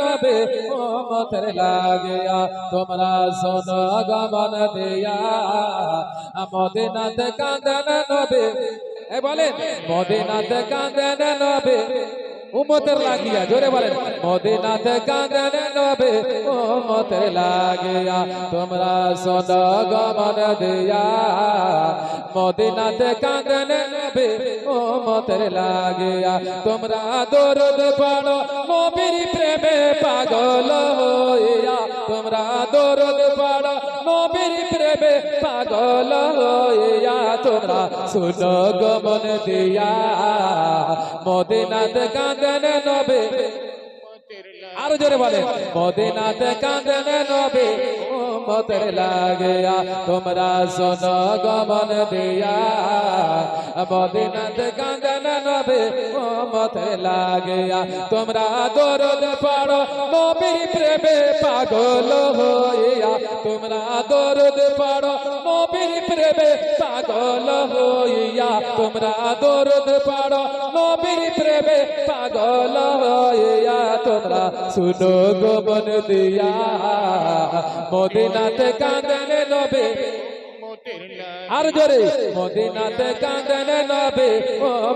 নবে উম্মতের লাগিয়া। তোমরা শোনো গমন দিয়া। মদিনাতে কাঁদন নবে। এ বলেন, মদিনাতে কাঁদন নবে। উম্মতের লাগিয়া, জোরে বলেন, মদিনাতে কাঁদন নবে, উম্মতের লাগিয়া, তোমরা শোনো গমন দিয়া। মদিনাতে কাঁদন নবে, উম্মতের লাগিয়া, তোমরা দরুদ পড়ো, নবীর প্রেমে পাগল হইয়া, তোমরা দরুদ প্রেমে পাগল হইয়া তোমরা। শুনো গমন দিয়া মদিনাতে কাঁদন নবে। আরও জোরে বলে, মদিনাতে কাঁদন নবে। উম্মতের লাগিয়া তোমরা শোনো গমন দিয়া মদিনাতে কাঁদন নবে উম্মতের লাগিয়া। তোমরা দরদ পড়ো, নবীর প্রেমে পাগল হইয়া। তোমরা দরদ পড়ো, নবীর প্রেমে পাগল হইয়া। তোমরা দরদ পড়ো, নবীর প্রেমে পাগল হইয়া। তোমরা শুনো গোবন দিয়া। মদিনাতে কাঁদন নবে আর জোরে। মদিনাতে কাঁদন নবে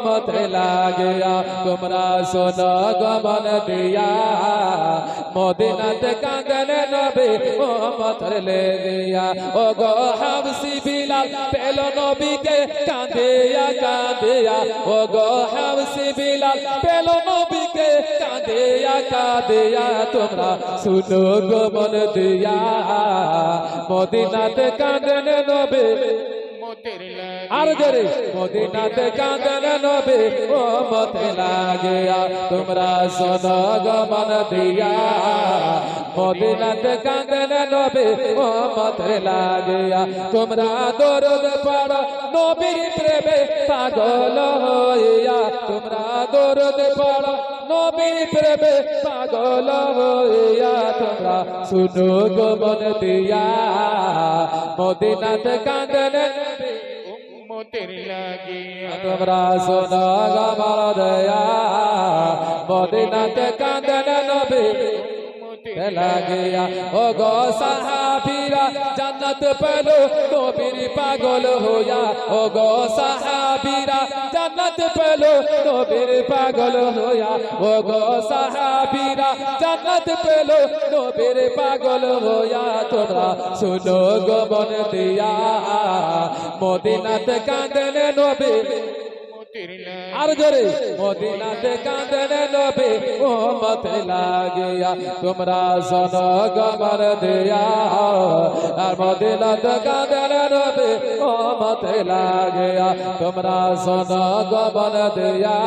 মতে লাগিয়া। তোমরা শোনো গমন দিয়া। মদিনাতে কাঁদন নবে মতে লেগিয়া। ও গো হাবসি বিলাল, পেল নবীকে কাঁদিয়া কাঁদিয়া। ও গো হাবসি বিলাল, পেল নবীকে কাঁদিয়া কাঁদিয়া। তোমরা শুনো গমন দিয়া। মদিনাতে কাঁদন নবে আর জোরে। মদিনাতে কাঁদন নবে ও মতে লাগিয়া তোমরা শোনো গমন দিয়া। মদিনাতে কাঁদন নবে ও মতে লাগিয়া। তোমরা দরদ পড়ো নবীর প্রেমে পাগল হইয়া। তোমরা দরদ পড়ো নবীর প্রেমে পাগল হইয়া। তোমরা শুনো গমন দিয়া মদিনাতে কাঁদন। নবে তোমরা শোনো গমন দিয়া মদিনাতে কাঁদন নবে। লাগিয়া। ও গো সাহাবীরা, জান্নাত পেল নবীর পাগল হইয়া। ও গো সাহাবীরা, জান্নাত পেল নবীর পাগল হইয়া। ও গো সাহাবীরা, জান্নাত পেল নবীর পাগল হইয়া। তোমরা শুনো গো মন দিয়া। মদিনাতে কাঁদেন নবী আর জোরে, মদিনাতে কাঁদন নবী ও মতে লাগিয়া, তোমরা শোনো গমর দিয়া। আর মদিনাতে কাঁদন নবী ও মতে লাগিয়া, তোমরা শোনো গমর দিয়া।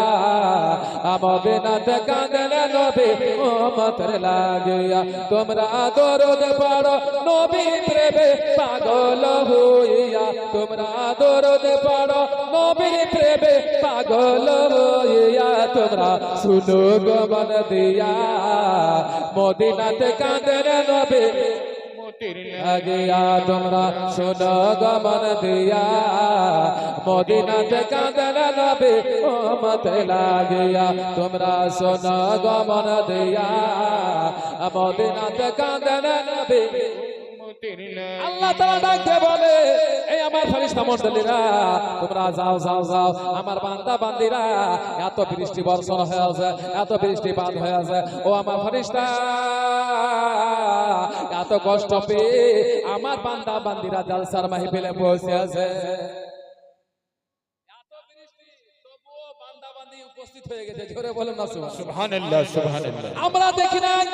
মদিনাতে কাঁদন নবে ও মতে লাগিয়া তোমরা দরদ পড়ো নবী প্রেমে পাগল হইয়া তোমরা দরদ পড়ো নবীর প্রেমে পাগল হইয়া, তোমরা শুনো গমন দিয়া। মদিনাতে কাঁদেন নবে আগিয়া তোমরা শুনো গমন দিয়া মদিনাতে কাঁদেন নবী ও মতে লাগিয়া তোমরা শুনো গমন দিয়া মদিনাতে কাঁদেন নবে আল্লাহ তাআলা ডাকতে বলে এই আমার ফেরেশতা মণ্ডলীরা তোমরা যাও যাও যাও। আমার বান্দা বান্দিরা এত বৃষ্টি বর্ষণ হয়ে আছে এত বৃষ্টিপাত হয়ে আছে ও আমার ফেরেশতা এত কষ্ট পেয়ে আমার বান্দা বান্দিরা জালসার মাহফিলে বসে আছে। উপস্থিত হয়ে গেছে। জোরে বলুন না সুবহান সুবহানাল্লাহ সুবহানাল্লাহ। আমরা দেখি নাই।